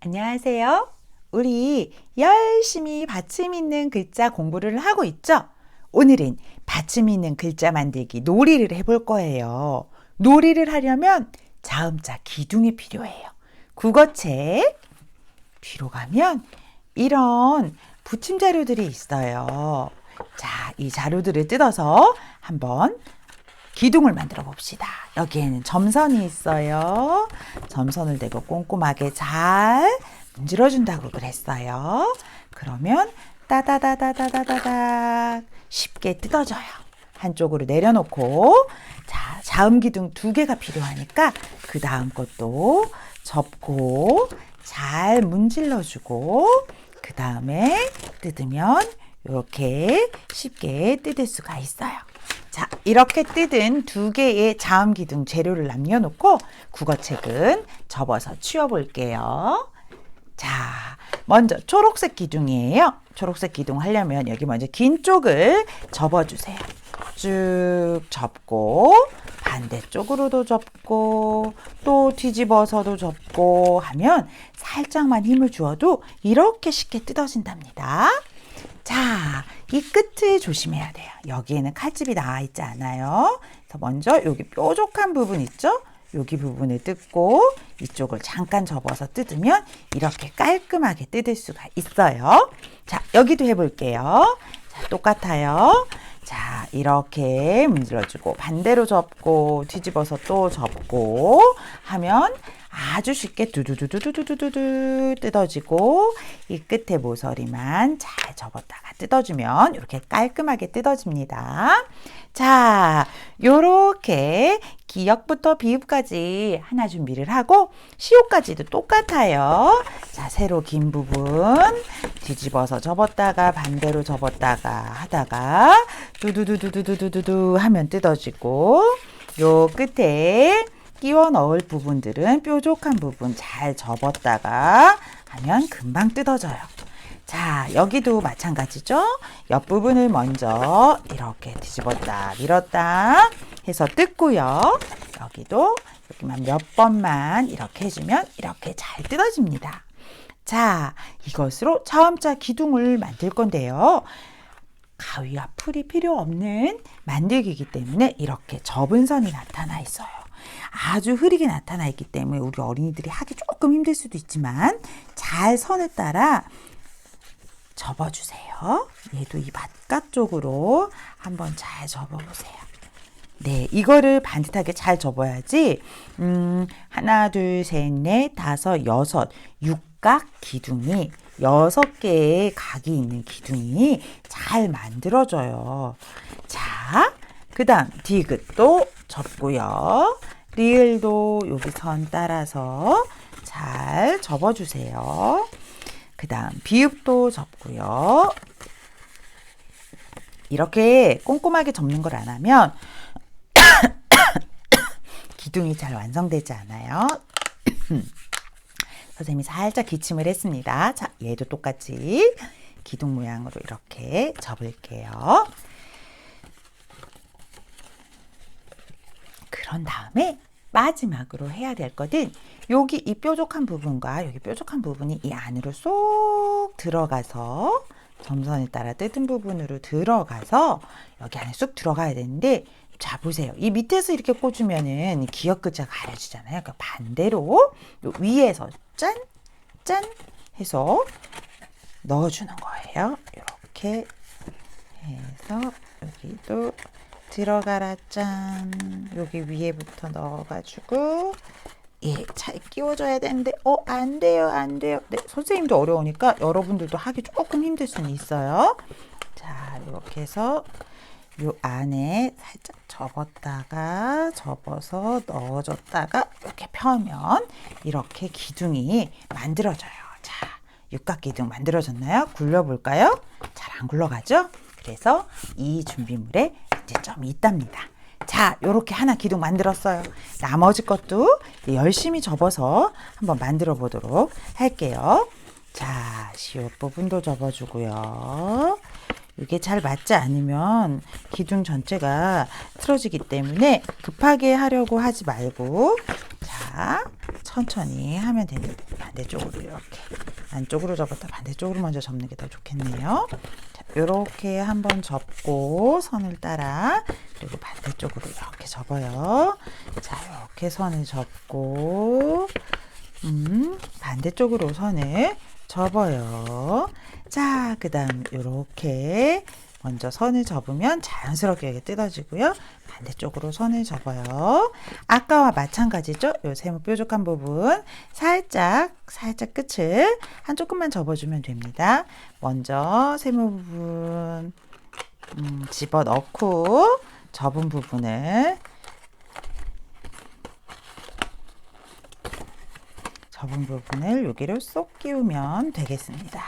안녕하세요. 우리 열심히 받침 있는 글자 공부를 하고 있죠? 오늘은 받침 있는 글자 만들기 놀이를 해볼 거예요. 놀이를 하려면 자음자 기둥이 필요해요. 국어책 뒤로 가면 이런 붙임 자료들이 있어요. 자, 이 자료들을 뜯어서 한번 기둥을 만들어 봅시다. 여기에는 점선이 있어요. 점선을 대고 꼼꼼하게 잘 문질러 준다고 그랬어요. 그러면 따다다다다다다닥 쉽게 뜯어져요. 한쪽으로 내려놓고 자 자음 기둥 두 개가 필요하니까 그 다음 것도 접고 잘 문질러 주고 그 다음에 뜯으면 이렇게 쉽게 뜯을 수가 있어요. 자, 이렇게 뜯은 두 개의 자음 기둥 재료를 남겨놓고 국어책은 접어서 치워볼게요. 자, 먼저 초록색 기둥이에요. 초록색 기둥 하려면 여기 먼저 긴 쪽을 접어주세요. 쭉 접고 반대쪽으로도 접고 또 뒤집어서도 접고 하면 살짝만 힘을 주어도 이렇게 쉽게 뜯어진답니다. 자, 이 끝을 조심해야 돼요. 여기에는 칼집이 나와 있지 않아요. 그래서 먼저 여기 뾰족한 부분 있죠? 여기 부분을 뜯고 이쪽을 잠깐 접어서 뜯으면 이렇게 깔끔하게 뜯을 수가 있어요. 자, 여기도 해볼게요. 자, 똑같아요. 자, 이렇게 문질러주고 반대로 접고 뒤집어서 또 접고 하면 아주 쉽게 두두두두두두두두 뜯어지고 이 끝에 모서리만 잘 접었다가 뜯어주면 이렇게 깔끔하게 뜯어집니다. 자, 요렇게 기역부터 비읍까지 하나 준비를 하고 시옷까지도 똑같아요. 자, 세로 긴 부분 뒤집어서 접었다가 반대로 접었다가 하다가 두두두두두두두두 하면 뜯어지고 요 끝에 끼워 넣을 부분들은 뾰족한 부분 잘 접었다가 하면 금방 뜯어져요. 자, 여기도 마찬가지죠? 옆부분을 먼저 이렇게 뒤집었다, 밀었다 해서 뜯고요. 여기도 여기만 몇 번만 이렇게 해주면 이렇게 잘 뜯어집니다. 자, 이것으로 자음자 기둥을 만들 건데요. 가위와 풀이 필요 없는 만들기이기 때문에 이렇게 접은 선이 나타나 있어요. 아주 흐리게 나타나 있기 때문에 우리 어린이들이 하기 조금 힘들 수도 있지만 잘 선을 따라 접어주세요. 얘도 이 바깥쪽으로 한번 잘 접어보세요. 네, 이거를 반듯하게 잘 접어야지, 음, 하나, 둘, 셋, 넷, 다섯, 여섯, 육각 기둥이, 여섯 개의 각이 있는 기둥이 잘 만들어져요. 자, 그 다음, 디귿도 접고요. 리을도 여기 선 따라서 잘 접어주세요. 그 다음 비읍도 접고요. 이렇게 꼼꼼하게 접는 걸 안 하면 기둥이 잘 완성되지 않아요. 선생님이 살짝 기침을 했습니다. 자, 얘도 똑같이 기둥 모양으로 이렇게 접을게요. 그런 다음에 마지막으로 해야 될 것은 여기 이 뾰족한 부분과 여기 뾰족한 부분이 이 안으로 쏙 들어가서 점선에 따라 뜯은 부분으로 들어가서 여기 안에 쑥 들어가야 되는데 자 보세요. 이 밑에서 이렇게 꽂으면은 기역 글자가 가려지잖아요. 그러니까 반대로 위에서 짠 짠 해서 넣어주는 거예요. 이렇게 해서 여기도 들어가라 짠 여기 위에부터 넣어가지고 예, 잘 끼워줘야 되는데 어 안 돼요 안 돼요 네, 선생님도 어려우니까 여러분들도 하기 조금 힘들 수는 있어요 자 이렇게 해서 요 안에 살짝 접었다가 접어서 넣어줬다가 이렇게 펴면 이렇게 기둥이 만들어져요 자 육각 기둥 만들어졌나요? 굴려볼까요? 잘 안 굴러가죠? 그래서 이 준비물에 이제 좀 있답니다. 자, 요렇게 하나 기둥 만들었어요. 나머지 것도 열심히 접어서 한번 만들어 보도록 할게요. 자, 시옷 부분도 접어주고요. 이게 잘 맞지 않으면 기둥 전체가 틀어지기 때문에 급하게 하려고 하지 말고 자, 천천히 하면 되는 반대쪽으로 이렇게 안쪽으로 접었다 반대쪽으로 먼저 접는 게 더 좋겠네요. 자, 이렇게 한번 접고 선을 따라 그리고 반대쪽으로 이렇게 접어요. 자, 이렇게 선을 접고 음, 반대쪽으로 선을 접어요. 자, 그 다음 이렇게 먼저 선을 접으면 자연스럽게 뜯어지고요. 반대쪽으로 선을 접어요. 아까와 마찬가지죠. 요 세모 뾰족한 부분 살짝 살짝 끝을 한 조금만 접어주면 됩니다. 먼저 세모 부분 음, 집어 넣고 접은 부분을 접은 부분을 여기를 쏙 끼우면 되겠습니다.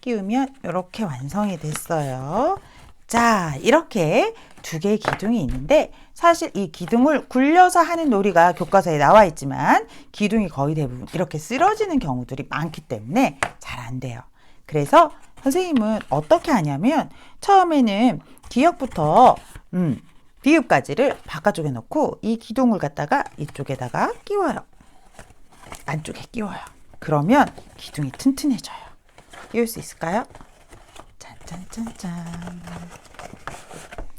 끼우면 이렇게 완성이 됐어요. 자, 이렇게 두 개의 기둥이 있는데 사실 이 기둥을 굴려서 하는 놀이가 교과서에 나와 있지만 기둥이 거의 대부분 이렇게 쓰러지는 경우들이 많기 때문에 잘 안 돼요. 그래서 선생님은 어떻게 하냐면 처음에는 기역부터 음, 비읍까지를 바깥쪽에 넣고 이 기둥을 갖다가 이쪽에다가 끼워요. 안쪽에 끼워요. 그러면 기둥이 튼튼해져요. 끼울 수 있을까요? 짠짠짠짠.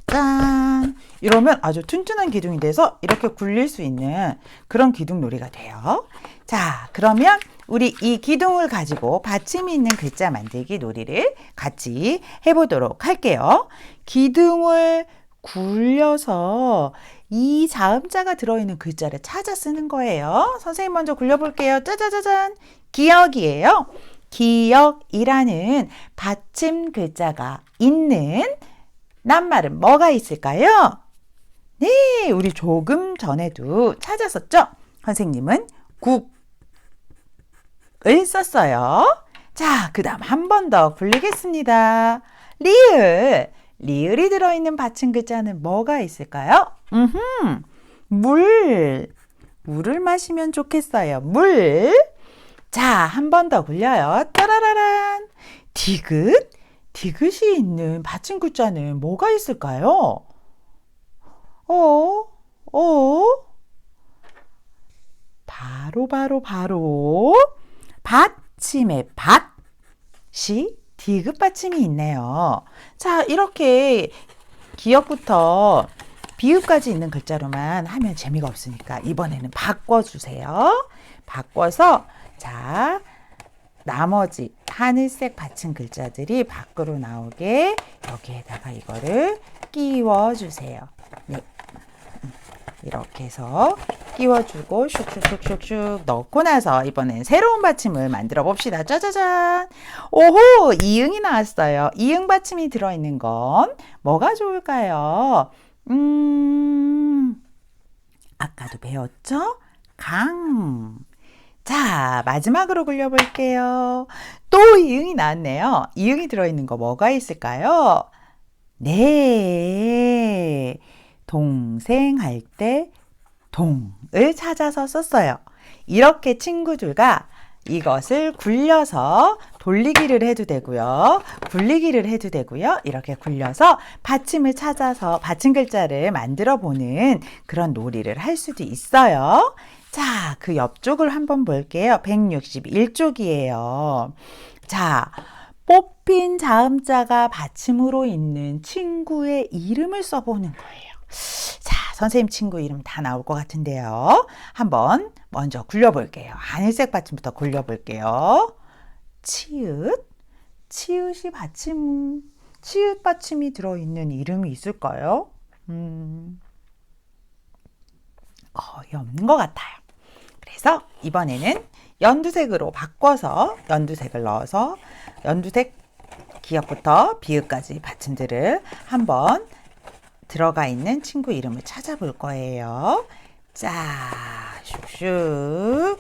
짠. 이러면 아주 튼튼한 기둥이 돼서 이렇게 굴릴 수 있는 그런 기둥 놀이가 돼요. 자, 그러면 우리 이 기둥을 가지고 받침이 있는 글자 만들기 놀이를 같이 해보도록 할게요. 기둥을 굴려서 이 자음자가 들어있는 글자를 찾아 쓰는 거예요. 선생님 먼저 굴려볼게요. 짜자자잔. 기억이에요. 기억이라는 받침 글자가 있는 낱말은 뭐가 있을까요? 네, 우리 조금 전에도 찾았었죠? 선생님은 국을 썼어요. 자, 그 다음 한 번 더 굴리겠습니다. 리을. 리을이 들어있는 받침 글자는 뭐가 있을까요? 음흠, 물. 물을 마시면 좋겠어요. 물. 자, 한 번 더 굴려요. 따라라란. 디귿. 디귿이 있는 받침 글자는 뭐가 있을까요? 어, 어, 바로, 바로, 바로, 받침의 받이 디귿 받침이 있네요. 자, 이렇게 기역부터 비읍까지 있는 글자로만 하면 재미가 없으니까 이번에는 바꿔주세요. 바꿔서, 자, 나머지 하늘색 받침 글자들이 밖으로 나오게 여기에다가 이거를 끼워주세요. 네. 이렇게 해서 끼워주고 슉슉슉슉슉 넣고 나서 이번엔 새로운 받침을 만들어 봅시다. 짜자잔. 오호! 이응이 나왔어요. 이응 받침이 들어있는 건 뭐가 좋을까요? 음, 아까도 배웠죠? 강. 자, 마지막으로 굴려볼게요. 또 이응이 나왔네요. 이응이 들어있는 거 뭐가 있을까요? 네. 동생 할 때 동을 찾아서 썼어요. 이렇게 친구들과 이것을 굴려서 돌리기를 해도 되고요. 굴리기를 해도 되고요. 이렇게 굴려서 받침을 찾아서 받침 글자를 만들어 보는 그런 놀이를 할 수도 있어요. 자, 그 옆쪽을 한번 볼게요. 161쪽이에요. 자, 뽑힌 자음자가 받침으로 있는 친구의 이름을 써보는 거예요. 자, 선생님 친구 이름 다 나올 것 같은데요. 한번 먼저 굴려볼게요. 하늘색 받침부터 굴려볼게요. 치읓, 치읓이 받침, 치읓 받침이 들어있는 이름이 있을까요? 음, 거의 없는 것 같아요. 그래서 이번에는 연두색으로 바꿔서 연두색을 넣어서 연두색 기역부터 비읍까지 받침들을 한번 들어가 있는 친구 이름을 찾아볼 거예요. 자, 슉슉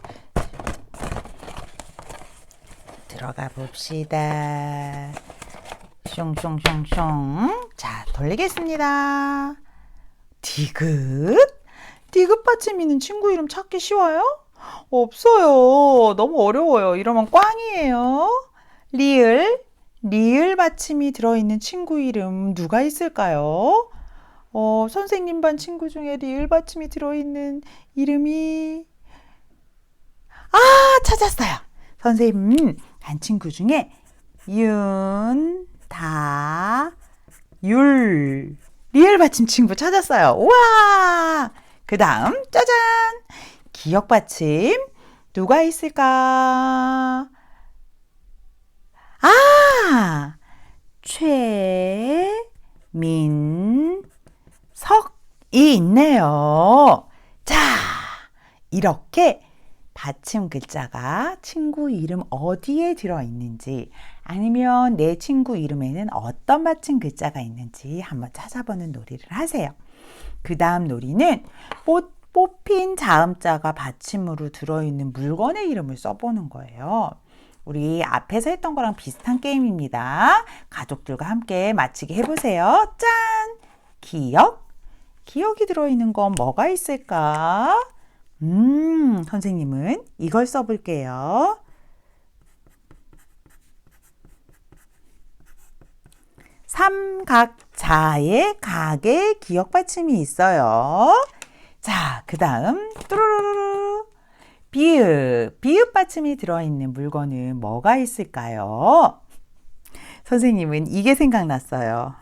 들어가 봅시다. 숑숑숑숑 자, 돌리겠습니다. 디귿 디귿 받침 있는 친구 이름 찾기 쉬워요? 없어요. 너무 어려워요. 이러면 꽝이에요. 리을, 리을 받침이 들어있는 친구 이름 누가 있을까요? 어, 선생님 반 친구 중에 리을 받침이 들어있는 이름이 아, 찾았어요. 선생님, 한 친구 중에 윤, 다, 율. 리을 받침 친구 찾았어요. 우와! 그 다음, 짜잔! 기억 받침. 누가 있을까? 아! 최, 민, 석이 있네요. 자, 이렇게 받침 글자가 친구 이름 어디에 들어있는지 아니면 내 친구 이름에는 어떤 받침 글자가 있는지 한번 찾아보는 놀이를 하세요. 그 다음 놀이는 뽑, 뽑힌 자음자가 받침으로 들어있는 물건의 이름을 써보는 거예요. 우리 앞에서 했던 거랑 비슷한 게임입니다. 가족들과 함께 맞히기 해보세요. 짠! 기억? 기억이 들어있는 건 뭐가 있을까? 음, 선생님은 이걸 써볼게요. 삼각자의 각의 기억 받침이 있어요. 자, 그 다음, 뚜루루루. 비읍, 비읍 받침이 들어있는 물건은 뭐가 있을까요? 선생님은 이게 생각났어요.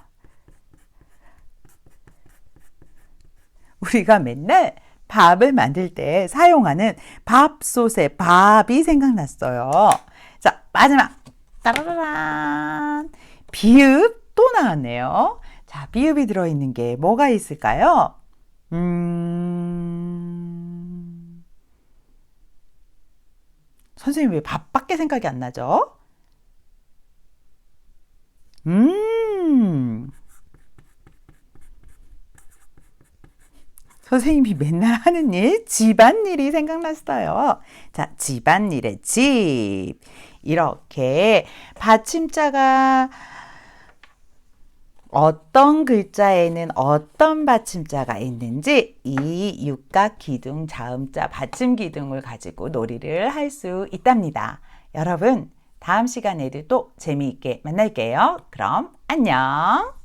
우리가 맨날 밥을 만들 때 사용하는 밥솥의 밥이 생각났어요. 자, 마지막. 따라라란. 비읍 또 나왔네요. 자, 비읍이 들어있는 게 뭐가 있을까요? 음, 선생님 왜 밥밖에 생각이 안 나죠? 음, 선생님이 맨날 하는 일, 집안일이 생각났어요. 자, 집안일의 집. 이렇게 받침자가 어떤 글자에는 어떤 받침자가 있는지 이 육각 기둥 자음자 받침 기둥을 가지고 놀이를 할 수 있답니다. 여러분, 다음 시간에도 또 재미있게 만날게요. 그럼 안녕.